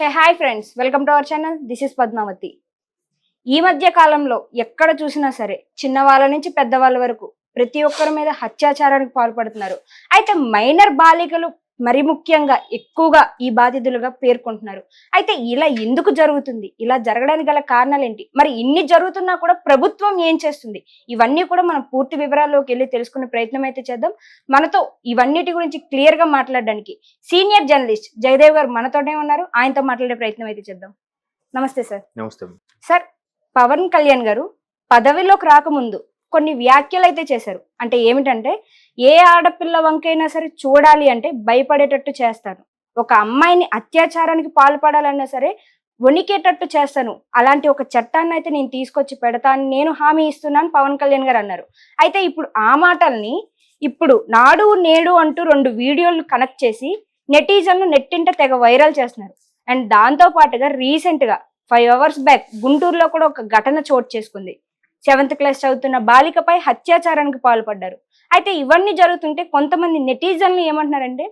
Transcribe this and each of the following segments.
Hey hi friends welcome to our channel this is Padmavati ఈ మధ్య కాలంలో ఎక్కడ చూసినా సరే చిన్నవాళ్ళ నుంచి పెద్దవాళ్ళ వరకు ప్రతి ఒక్కరి మీద హత్యాచారానికి పాల్పడుతున్నారు. అయితే మైనర్ బాలికలు మరి ముఖ్యంగా ఎక్కువగా ఈ బాధితులుగా పేర్కొంటున్నారు. అయితే ఇలా ఎందుకు జరుగుతుంది? ఇలా జరగడానికి గల కారణాలు ఏంటి మరి ఇన్ని జరుగుతున్నా కూడా ప్రభుత్వం ఏం చేస్తుంది? ఇవన్నీ కూడా మనం పూర్తి వివరాల్లోకి వెళ్ళి తెలుసుకునే ప్రయత్నం అయితే చేద్దాం. మనతో ఇవన్నిటి గురించి క్లియర్గా మాట్లాడడానికి సీనియర్ జర్నలిస్ట్ జయదేవ్ గారు మనతోనే ఉన్నారు. ఆయనతో మాట్లాడే ప్రయత్నం అయితే చేద్దాం. నమస్తే సార్. నమస్తే. సార్ పవన్ కళ్యాణ్ గారు పదవిలోకి రాకముందు కొన్ని వ్యాఖ్యలు అయితే చేశారు. అంటే ఏమిటంటే ఏ ఆడపిల్ల వంకైనా సరే చూడాలి అంటే భయపడేటట్టు చేస్తాను. ఒక అమ్మాయిని అత్యాచారానికి పాల్పడాలన్నా సరే వణికేటట్టు చేస్తాను. అలాంటి ఒక చట్టాన్ని అయితే నేను తీసుకొచ్చి పెడతాను నేను హామీ ఇస్తున్నాను పవన్ కళ్యాణ్ గారు అన్నారు. అయితే ఇప్పుడు ఆ మాటల్ని ఇప్పుడు నాడు నేడు అంటూ రెండు వీడియోలు కనెక్ట్ చేసి నెటిజన్లు నెట్టింట తెగ వైరల్ చేస్తున్నారు. అండ్ దాంతో పాటుగా రీసెంట్గా ఫైవ్ అవర్స్ బ్యాక్ గుంటూరులో కూడా ఒక ఘటన చోటు చేసుకుంది. సెవెంత్ క్లాస్ చదువుతున్న బాలికపై హత్యాచారానికి పాల్పడ్డారు. అయితే ఇవన్నీ జరుగుతుంటే కొంతమంది నెటిజన్లు ఏమంటున్నారంటే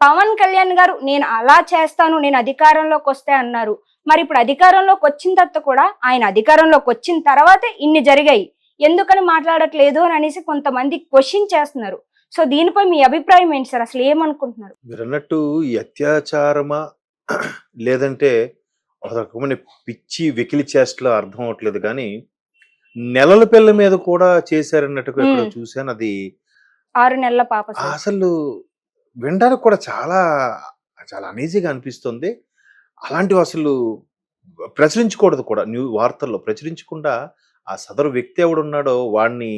పవన్ కళ్యాణ్ గారు నేను అలా చేస్తాను నేను అధికారంలోకి వస్తే అన్నారు. మరి ఇప్పుడు అధికారంలోకి వచ్చిన తర్వాత కూడా ఆయన అధికారంలోకి వచ్చిన తర్వాతే ఇన్ని జరిగాయి. ఎందుకని మాట్లాడట్లేదు అని అనేసి కొంతమంది క్వశ్చన్ చేస్తున్నారు. సో దీనిపై మీ అభిప్రాయం ఏంటి సార్? అసలు ఏమనుకుంటున్నారు? మీరు అన్నట్టు ఈ అత్యాచారమా లేదంటే ఒక రకమైన పిచ్చి వెకిలి చేష్టలో అర్థం అవట్లేదు కానీ నెలల పిల్ల మీద కూడా చేశారన్నట్టుగా ఎక్కడో మ్మ్. చూశాను. అది ఆరు నెలల పాప అసలు వినడానికి కూడా చాలా చాలా అనీజీగా అనిపిస్తుంది. అలాంటివి అసలు ప్రచురించకూడదు కూడా. న్యూ వార్తల్లో ప్రచురించకుండా ఆ సదరు వ్యక్తి ఎవడున్నాడో వాడిని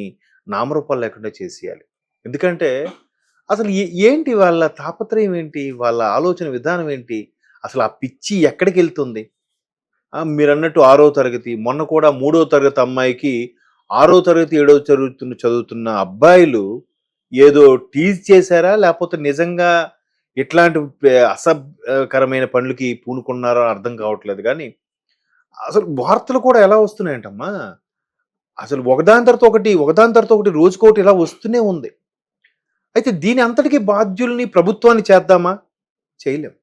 నామరూపాలు లేకుండా చేసేయాలి. ఎందుకంటే అసలు ఏంటి వాళ్ళ తాపత్రయం ఏంటి? వాళ్ళ ఆలోచన విధానం ఏంటి? అసలు ఆ పిచ్చి ఎక్కడికి వెళ్తుంది మీరు అన్నట్టు ఆరో తరగతి మొన్న కూడా మూడో తరగతి అమ్మాయికి ఆరో తరగతి ఏడో చదువుతున్న చదువుతున్న అబ్బాయిలు ఏదో టీజ్ చేశారా? లేకపోతే నిజంగా ఇట్లాంటి అసభ్యకరమైన పనులకి పూనుకున్నారో అర్థం కావట్లేదు. కానీ అసలు వార్తలు కూడా ఎలా వస్తున్నాయంటమ్మా? అసలు ఒకదాని తర్వాత ఒకటి ఒకదాని తర్వాత ఒకటి రోజుకోటి ఇలా వస్తూనే ఉంది. అయితే దీని అంతటికి బాధ్యుల్ని ప్రభుత్వాన్ని చేద్దామా? చేయలేం.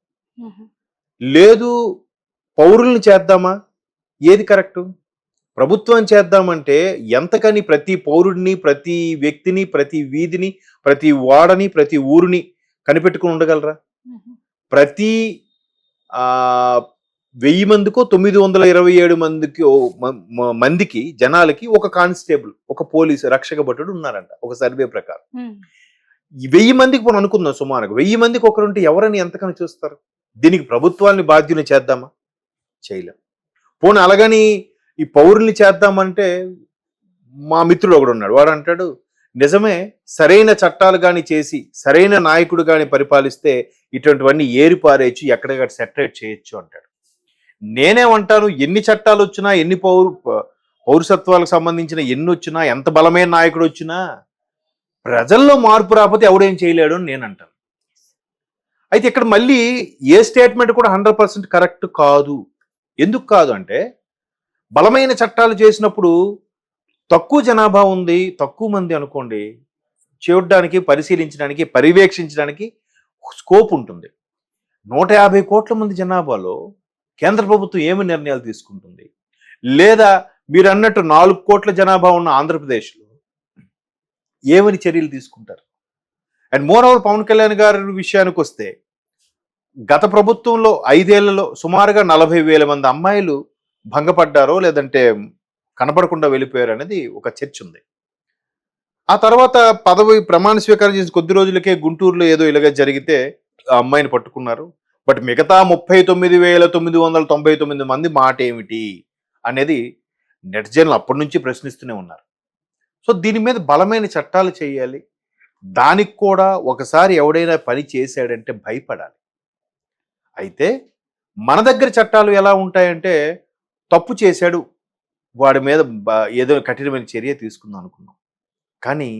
లేదు పౌరుల్ని చేద్దామా? ఏది కరెక్ట్? ప్రభుత్వం చేద్దామంటే ఎంతకని ప్రతి పౌరుడిని ప్రతి వ్యక్తిని ప్రతి వీధిని ప్రతి వాడని ప్రతి ఊరిని కనిపెట్టుకుని ఉండగలరా. ప్రతి వెయ్యి మందికో తొమ్మిది వందల ఇరవై ఏడు మందికి మందికి జనాలకి ఒక కానిస్టేబుల్ ఒక పోలీసు రక్షక భటుడు ఉన్నారంట ఒక సర్వే ప్రకారం. వెయ్యి మందికి మనం అనుకుందాం సుమారుగా వెయ్యి మందికి ఒకరుంటే ఎవరని ఎంతకని చూస్తారు? దీనికి ప్రభుత్వాన్ని బాధ్యుని చేద్దామా? చేయలేం. పోనీ అలాగని ఈ పౌరుల్ని చేద్దామంటే మా మిత్రుడు ఒకడు ఉన్నాడు. వాడు అంటాడు నిజమే సరైన చట్టాలు కానీ చేసి సరైన నాయకుడు కానీ పరిపాలిస్తే ఇటువంటివన్నీ ఏరిపారేయచ్చు ఎక్కడెక్కడ సెటరేట్ చేయొచ్చు అంటాడు. నేనేమంటాను ఎన్ని చట్టాలు వచ్చినా ఎన్ని పౌరు పౌరసత్వాలకు సంబంధించిన ఎన్ని వచ్చినా ఎంత బలమైన నాయకుడు వచ్చినా ప్రజల్లో మార్పు రాకపోతే ఎవడేం చేయలేడు అని నేను అంటాను. అయితే ఇక్కడ మళ్ళీ ఏ స్టేట్మెంట్ కూడా హండ్రెడ్ పర్సెంట్ కరెక్ట్ కాదు. ఎందుకు కాదు అంటే బలమైన చట్టాలు చేసినప్పుడు తక్కువ జనాభా ఉంది తక్కువ మంది అనుకోండి చూడడానికి పరిశీలించడానికి పర్యవేక్షించడానికి స్కోప్ ఉంటుంది. నూట యాభై కోట్ల మంది జనాభాలో కేంద్ర ప్రభుత్వం ఏమి నిర్ణయాలు తీసుకుంటుంది? లేదా మీరు అన్నట్టు నాలుగు కోట్ల జనాభా ఉన్న ఆంధ్రప్రదేశ్లో ఏమని చర్యలు తీసుకుంటారు? And moreover Pawan Kalyan గారి విషయానికి వస్తే గత ప్రభుత్వంలో ఐదేళ్ళలో సుమారుగా నలభై వేల మంది అమ్మాయిలు భంగపడ్డారో లేదంటే కనపడకుండా వెళ్ళిపోయారు అనేది ఒక చర్చ ఉంది. ఆ తర్వాత పదవి ప్రమాణ స్వీకారం చేసిన కొద్ది రోజులకే గుంటూరులో ఏదో ఇలాగ జరిగితే ఆ అమ్మాయిని పట్టుకున్నారు. బట్ మిగతా ముప్పై తొమ్మిది వేల తొమ్మిది వందల తొంభై తొమ్మిది మంది మాట ఏమిటి అనేది నెటిజన్లు అప్పటి నుంచి ప్రశ్నిస్తూనే ఉన్నారు. సో దీని మీద బలమైన చట్టాలు చేయాలి. దానికి కూడా ఒకసారి ఎవడైనా పని చేశాడంటే భయపడాలి. అయితే మన దగ్గర చట్టాలు ఎలా ఉంటాయంటే తప్పు చేశాడు వాడి మీద ఏదో కఠినమైన చర్య తీసుకుందాం అనుకున్నాం. కానీ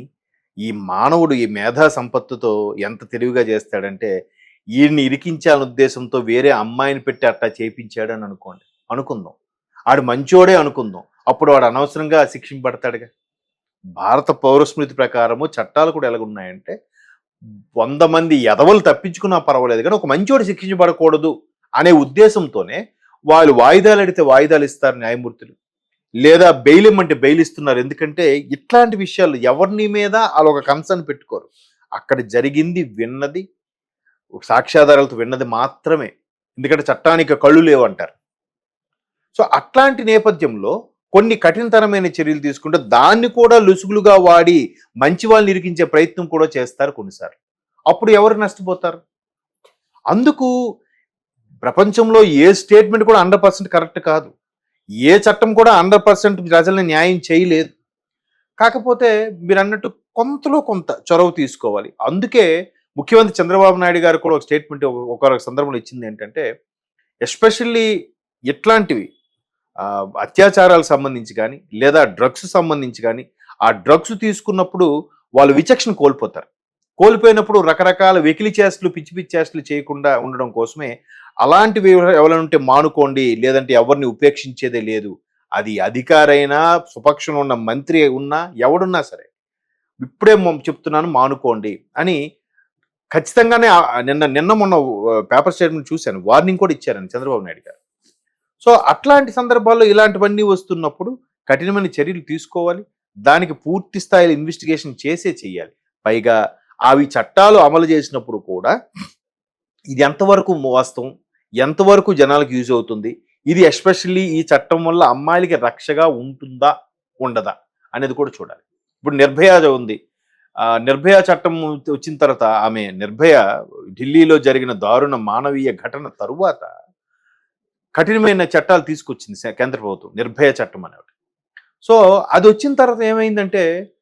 ఈ మానవుడు ఈ మేధా సంపత్తుతో ఎంత తెలివిగా చేస్తాడంటే ఈయన్ని ఇరికించాలని ఉద్దేశంతో వేరే అమ్మాయిని పెట్టి అట్టా చేయించాడు అని అనుకోండి. అనుకుందాం. ఆడు మంచోడే అనుకుందాం. అప్పుడు వాడు అనవసరంగా శిక్షింపడతాడుగా భారత పౌరస్మృతి ప్రకారము చట్టాలు కూడా ఎలాగున్నాయంటే వంద మంది ఎదవలు తప్పించుకున్నా పర్వాలేదు కానీ ఒక మంచోడు శిక్షించబడకూడదు అనే ఉద్దేశంతోనే వాళ్ళు వాయిదాలు అడిగితే వాయిదాలు ఇస్తారు న్యాయమూర్తులు. లేదా బెయిల్ ఇమ్మంటే బెయిల్ ఇస్తున్నారు. ఎందుకంటే ఇట్లాంటి విషయాలు ఎవరిని మీద వాళ్ళు ఒక కన్సర్న్ పెట్టుకోరు. అక్కడ జరిగింది విన్నది సాక్ష్యాధారాలతో విన్నది మాత్రమే. ఎందుకంటే చట్టానికి కళ్ళు లేవంటారు. సో అట్లాంటి నేపథ్యంలో కొన్ని కఠినతరమైన చర్యలు తీసుకుంటే దాన్ని కూడా లుసుగులుగా వాడి మంచి వాళ్ళని ఇరికించే ప్రయత్నం కూడా చేస్తారు కొన్నిసార్లు. అప్పుడు ఎవరు నష్టపోతారు? అందుకు ప్రపంచంలో ఏ స్టేట్మెంట్ కూడా హండ్రెడ్ పర్సెంట్ కరెక్ట్ కాదు. ఏ చట్టం కూడా హండ్రెడ్ పర్సెంట్ ప్రజల్ని న్యాయం చేయలేదు. కాకపోతే మీరు అన్నట్టు కొంతలో కొంత చొరవ తీసుకోవాలి. అందుకే ముఖ్యమంత్రి చంద్రబాబు నాయుడు గారు కూడా ఒక స్టేట్మెంట్ ఒక సందర్భంలో ఇచ్చింది ఏంటంటే ఎస్పెషల్లీ ఇట్లాంటివి అత్యాచారాలకు సంబంధించి కానీ లేదా డ్రగ్స్ సంబంధించి కానీ ఆ డ్రగ్స్ తీసుకున్నప్పుడు వాళ్ళు విచక్షణ కోల్పోతారు. కోల్పోయినప్పుడు రకరకాల వెకిలి చేష్టలు పిచ్చి పిచ్చి చేష్టలు చేయకుండా ఉండడం కోసమే అలాంటివి ఎవరైనా ఉంటే మానుకోండి లేదంటే ఎవరిని ఉపేక్షించేదే లేదు. అది అధికారైనా సుపక్షంలో ఉన్న మంత్రి ఉన్నా ఎవడున్నా సరే ఇప్పుడే చెప్తున్నాను మానుకోండి అని ఖచ్చితంగానే నిన్న నిన్న మొన్న పేపర్ స్టేట్మెంట్ చూశాను. వార్నింగ్ కూడా ఇచ్చారని చంద్రబాబు నాయుడు గారు. సో అట్లాంటి సందర్భాల్లో ఇలాంటివన్నీ వస్తున్నప్పుడు కఠినమైన చర్యలు తీసుకోవాలి. దానికి పూర్తి స్థాయిలో ఇన్వెస్టిగేషన్ చేసే చేయాలి పైగా అవి చట్టాలు అమలు చేసినప్పుడు కూడా ఇది ఎంతవరకు వాస్తవం? ఎంతవరకు జనాలకు యూజ్ అవుతుంది? ఇది ఎస్పెషల్లీ ఈ చట్టం వల్ల అమ్మాయిలకి రక్షగా ఉంటుందా? ఉండదా? అనేది కూడా చూడాలి. ఇప్పుడు నిర్భయ ఉంది. నిర్భయ చట్టం వచ్చిన తర్వాత ఆమె నిర్భయ ఢిల్లీలో జరిగిన దారుణ మానవీయ ఘటన తరువాత కఠినమైన చట్టాలు తీసుకొచ్చింది కేంద్ర ప్రభుత్వం నిర్భయ చట్టం అనేవి. సో అది వచ్చిన తర్వాత ఏమైందంటే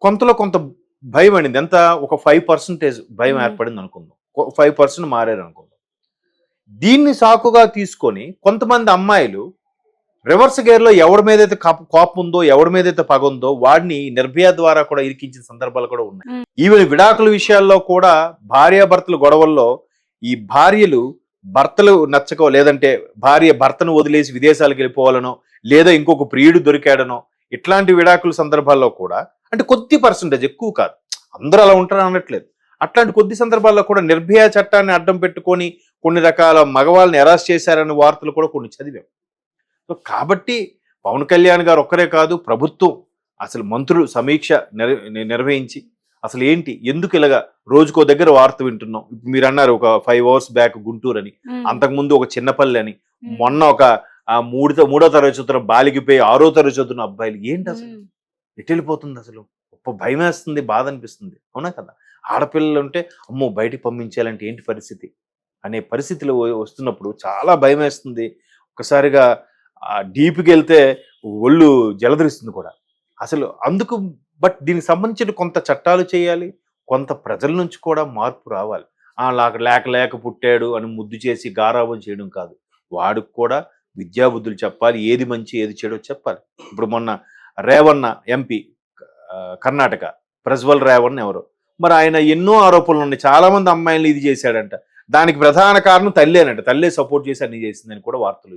కొంతలో కొంత భయం అయింది ఎంత? ఒక ఫైవ్ పర్సెంటేజ్ భయం. ఏర్పడింది అనుకుందాం. ఫైవ్ పర్సెంట్ మారారు అనుకుందాం. దీన్ని సాకుగా తీసుకొని కొంతమంది అమ్మాయిలు రివర్స్ గేర్లో ఎవరి మీద అయితే కాప- ఉందో ఎవరి మీద అయితే పగ ఉందో వాడిని నిర్భయ ద్వారా కూడా ఇరికించిన సందర్భాలు కూడా ఉన్నాయి. ఈవెన్ విడాకుల విషయాల్లో కూడా భార్యాభర్తల గొడవల్లో ఈ భార్యలు భర్తలు నచ్చకో లేదంటే భార్య భర్తను వదిలేసి విదేశాలకు వెళ్ళిపోవాలనో లేదా ఇంకొక ప్రియుడు దొరికాడనో ఇట్లాంటి విడాకుల సందర్భాల్లో కూడా అంటే కొద్ది పర్సంటేజ్ ఎక్కువ కాదు. అందరూ అలా ఉంటారు అనట్లేదు. అట్లాంటి కొద్ది సందర్భాల్లో కూడా నిర్భయ చట్టాన్ని అడ్డం పెట్టుకొని కొన్ని రకాల మగవాళ్ళని అరెస్ట్ చేశారనే వార్తలు కూడా కొన్ని చదివాం. సో కాబట్టి పవన్ కళ్యాణ్ గారు ఒక్కరే కాదు ప్రభుత్వం అసలు మంత్రులు సమీక్ష నిర్వహించి అసలు ఏంటి? ఎందుకు ఇలాగా రోజుకో దగ్గర వార్త వింటున్నాం? ఇప్పుడు మీరు అన్నారు ఒక ఫైవ్ అవర్స్ బ్యాక్ గుంటూరు అని. అంతకుముందు ఒక చిన్నపల్లి అని. మొన్న ఒక మూడు మూడో తరగతి చదువుతున్న బాలిగిపోయి ఆరో తరగతి చదువుతున్న అబ్బాయిలు ఏంటి అసలు? ఉమ్, ఎటు వెళ్ళిపోతుంది అసలు? గొప్ప భయం వేస్తుంది బాధ అనిపిస్తుంది. అవునా కదా? ఆడపిల్లలు ఉంటే అమ్మో బయటికి పంపించాలంటే ఏంటి పరిస్థితి? అనే పరిస్థితిలో వస్తున్నప్పుడు చాలా భయం వేస్తుంది ఒకసారిగా ఆ డీప్కి వెళ్తే ఒళ్ళు జలధరిస్తుంది కూడా. అసలు అందుకు బట్ దీనికి సంబంధించిన కొంత చట్టాలు చేయాలి కొంత ప్రజల నుంచి కూడా మార్పు రావాలి. ఆ లేక లేక లేక పుట్టాడు అని ముద్దు చేసి గారాబం చేయడం కాదు. వాడికి కూడా విద్యాబుద్ధులు చెప్పాలి ఏది మంచి ఏది చెడో చెప్పాలి. ఇప్పుడు మొన్న రేవన్న ఎంపీ కర్ణాటక ప్రజ్వల్ రేవణ్ ఎవరు? మరి ఆయన ఎన్నో ఆరోపణలు ఉన్నాయి. చాలామంది అమ్మాయిలు ఇది చేశాడంట. దానికి ప్రధాన కారణం తల్లేనంట. తల్లే సపోర్ట్ చేసి అన్ని చేసిందని కూడా వార్తలు